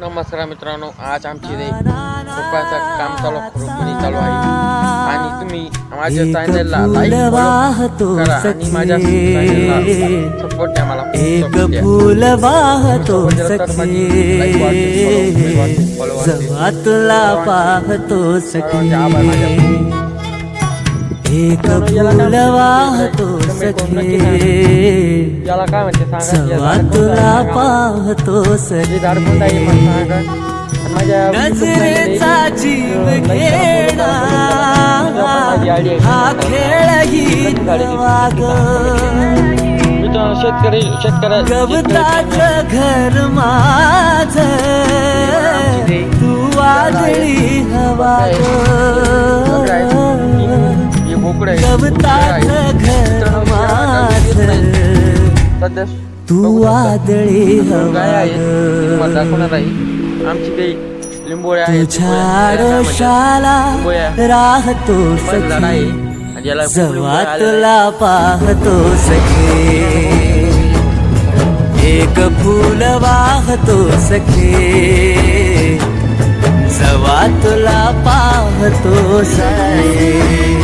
नमस्कार मित्रांनो आज आमची इथे रुपयाचं काम चालू रुपये चालू आहे आणि तुम्ही माझ्या चॅनलला लाईक करा आणि माझ्या चॅनलला सपोर्ट द्या मला एक. फूल वाहतो सखे वाढते. जेव्हा तुला पाहतो. सखे एक फूल वाहतो सखे। याला काय म्हणते सांगा या तुला पाहतो सखे। सांगा माझ्या नजरेचा जीव घेणा हा खेळ ही वाग शेतकरी शेतकऱ्या गवताच घर माझ तू वादळी हवा सध्या तू. वादळी गाय आहे तुम्हाला दाखवणार आहे. आमची काही लिंबोळ्या आहेत तुझ्या लिंबोळ्या शाला लिंबोळ्या राहतो पण झाड आहे. सखी आणि याला खूप जवा लिंबोळ्या आलेल्या आहेत. तुला पाहतो सखे. एक फूल वाहतो सखे. जवा तुला पाहतो सखे.